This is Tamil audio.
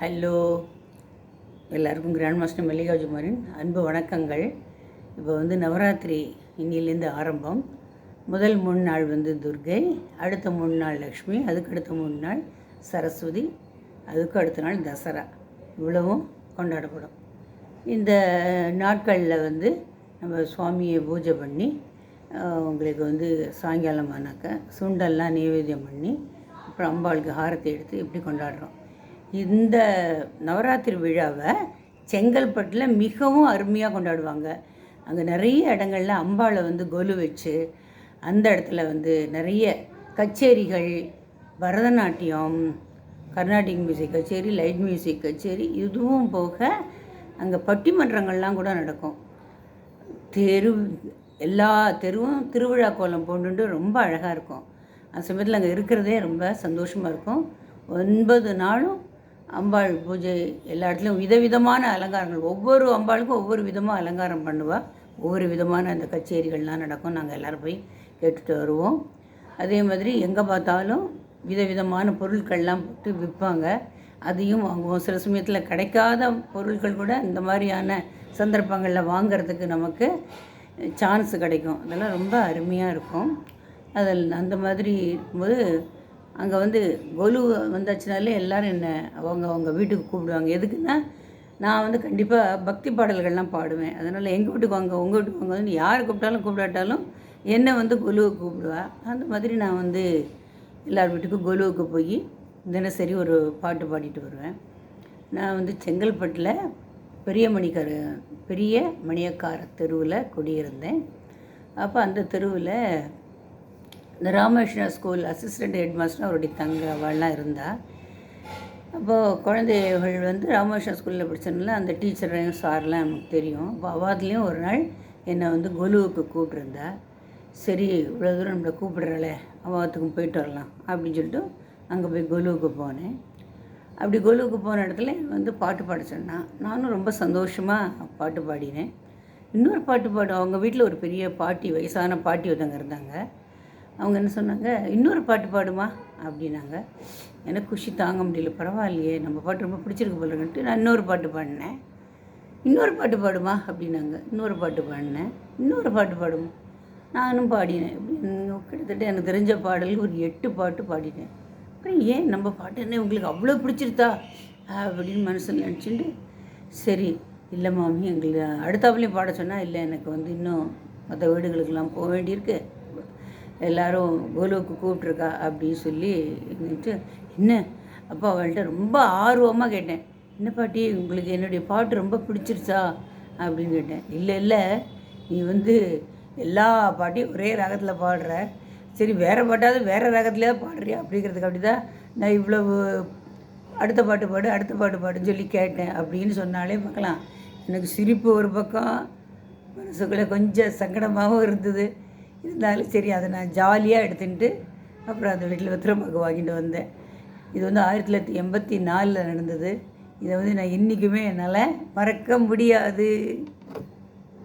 ஹலோ. எல்லாருக்கும் கிராண்ட் மாஸ்டர் மல்லிகாஜுமாரின் அன்பு வணக்கங்கள். இப்போ வந்து நவராத்திரி இன்னிலேருந்து ஆரம்பம். முதல் மூணு நாள் வந்து துர்கை அடுத்த மூணு நாள் லக்ஷ்மி அதுக்கு அடுத்த மூணு நாள் சரஸ்வதி அதுக்கு அடுத்த நாள் தசரா. இவ்வளவும் கொண்டாடப்படும். இந்த நாட்களில் வந்து நம்ம சுவாமியை பூஜை பண்ணி உங்களுக்கு வந்து சாயங்காலம் ஆனாக்க சுண்டல்லாம் நைவேத்தியம் பண்ணி அப்புறம் அம்பாளுக்கு ஹாரத்தை எடுத்து இப்படி கொண்டாடுறோம். இந்த நவராத்திரி விழாவை செங்கல்பட்டில் மிகவும் அருமையாக கொண்டாடுவாங்க. அங்கே நிறைய இடங்கள்ல அம்பாளை வந்து கொலு வச்சு அந்த இடத்துல வந்து நிறைய கச்சேரிகள் பரதநாட்டியம் கர்நாடிக் மியூசிக் கச்சேரி லைட் மியூசிக் கச்சேரி இதுவும் போக அங்கே பட்டிமன்றங்கள்லாம் கூட நடக்கும். தெரு எல்லா தெருவும் திருவிழா கோலம் போட்டுட்டு ரொம்ப அழகாக இருக்கும். அந்த சமயத்தில் அங்கே இருக்கிறதே ரொம்ப சந்தோஷமாக இருக்கும். ஒன்பது நாளும் அம்பாள் பூஜை எல்லா இடத்துலையும் விதவிதமான அலங்காரங்கள். ஒவ்வொரு அம்பாளுக்கும் ஒவ்வொரு விதமாக அலங்காரம் பண்ணுவாள் ஒவ்வொரு விதமான அந்த கச்சேரிகள்லாம் நடக்கும். நாங்கள் எல்லோரும் போய் கேட்டுட்டு வருவோம். அதே மாதிரி எங்கே பார்த்தாலும் விதவிதமான பொருட்கள்லாம் போட்டு விற்பாங்க அதையும் வாங்குவோம். சில சமயத்தில் கிடைக்காத பொருட்கள் கூட இந்த மாதிரியான சந்தர்ப்பங்களில் வாங்கிறதுக்கு நமக்கு சான்ஸ் கிடைக்கும். அதெல்லாம் ரொம்ப அருமையாக இருக்கும். அதில் அந்த மாதிரி இருக்கும்போது அங்கே வந்து கொலு வந்தாச்சுனாலே எல்லாரும் என்ன அவங்க அவங்க வீட்டுக்கு கூப்பிடுவாங்க. எதுக்குன்னா நான் வந்து கண்டிப்பாக பக்தி பாடல்கள்லாம் பாடுவேன். அதனால் எங்கள் வீட்டுக்கு வாங்க உங்கள் வீட்டுக்கு வாங்க யார் கூப்பிட்டாலும் கூப்பிடாட்டாலும் என்னை வந்து கொலுவை கூப்பிடுவா. அந்த மாதிரி நான் வந்து எல்லார் வீட்டுக்கும் கொலுவுக்கு போய் தினசரி ஒரு பாட்டு பாடிட்டு வருவேன். நான் வந்து செங்கல்பட்டில் பெரிய மணிக்கார பெரிய மணியக்கார தெருவில் குடியிருந்தேன். அப்போ அந்த தெருவில் இந்த Ramakrishna school assistant head master அவருடைய தங்க அவள்லாம் இருந்தா. அப்போது குழந்தைகள் வந்து ராமகிருஷ்ணா ஸ்கூலில் படிச்சதுனால அந்த டீச்சரையும் சார்லாம் நமக்கு தெரியும். அப்போ அவாத்துலேயும் ஒரு நாள் என்னை வந்து கொலுவுக்கு கூப்பிட்ருந்தா சரி இவ்வளோ தூரம் நம்மளை கூப்பிடுறாளே அவாத்துக்கும் போயிட்டு வரலாம் அப்படின்னு சொல்லிட்டு அங்கே போய் கொலுவுக்கு போனேன். அப்படி கொலுவுக்கு போன இடத்துல வந்து பாட்டு பாட சொன்னான் நானும் ரொம்ப சந்தோஷமாக பாட்டு பாடினேன். இன்னொரு பாட்டு பாடும் அவங்க வீட்டில் ஒரு பெரிய பாட்டி வயசான பாட்டி ஒருத்தவங்க இருந்தாங்க. அவங்க என்ன சொன்னாங்க இன்னொரு பாட்டு பாடுமா? அப்படின்னாங்க. எனக்கு குஷி தாங்க முடியல பரவாயில்லையே நம்ம பாட்டு ரொம்ப பிடிச்சிருக்கு போலன்ட்டு நான் இன்னொரு பாட்டு பாடினேன். இன்னொரு பாட்டு பாடுமா? அப்படின்னாங்க. இன்னொரு பாட்டு பாடினேன். இன்னொரு பாட்டு பாடுமா? நானும் பாடினேன். இப்படி இன்னும் கிட்டத்தட்ட எனக்கு தெரிஞ்ச பாடல் ஒரு எட்டு பாட்டு பாடினேன். அப்புறம் ஏன் நம்ம பாட்டு என்ன உங்களுக்கு அவ்வளோ பிடிச்சிருத்தா அப்படின்னு மனசில் நினச்சிட்டு சரி இல்லை மாமி எங்களுக்கு அடுத்தாப்புலேயும் பாட சொன்னால் இல்லை எனக்கு வந்து இன்னும் மற்ற வீடுகளுக்கெல்லாம் போக வேண்டியிருக்கு. எல்லாரும் கோலுவுக்கு கூப்பிட்ருக்கா அப்படின்னு சொல்லி இருந்துட்டு என்ன? அப்பா அவள்கிட்ட ரொம்ப ஆர்வமாக கேட்டேன். என்ன பாட்டி உங்களுக்கு என்னுடைய பாட்டு ரொம்ப பிடிச்சிருச்சா? அப்படின்னு கேட்டேன். இல்லை இல்லை. நீ வந்து எல்லா பாட்டையும் ஒரே ரகத்தில் பாடுற. சரி வேறு பாட்டாவது வேறு ரகத்துலேயே பாடுறியா அப்படிங்கிறதுக்கு அப்படி தான் நான் இவ்வளவு அடுத்த பாட்டு பாடு அடுத்த பாட்டு பாடுன்னு சொல்லி கேட்டேன். அப்படின்னு சொன்னாலே பார்க்கலாம். எனக்கு சிரிப்பு ஒரு பக்கம் மனசுக்குள்ளே கொஞ்சம் சங்கடமாகவும் இருந்தது. இருந்தாலும் சரி அதை நான் ஜாலியாக எடுத்துட்டு அப்புறம் அந்த வீட்டில் வெத்திரமாக்கு வாங்கிட்டு வந்தேன். இது வந்து ஆயிரத்தி தொள்ளாயிரத்தி எண்பத்தி நாலில் நடந்தது. இதை வந்து நான் இன்றைக்குமே என்னால் மறக்க முடியாது.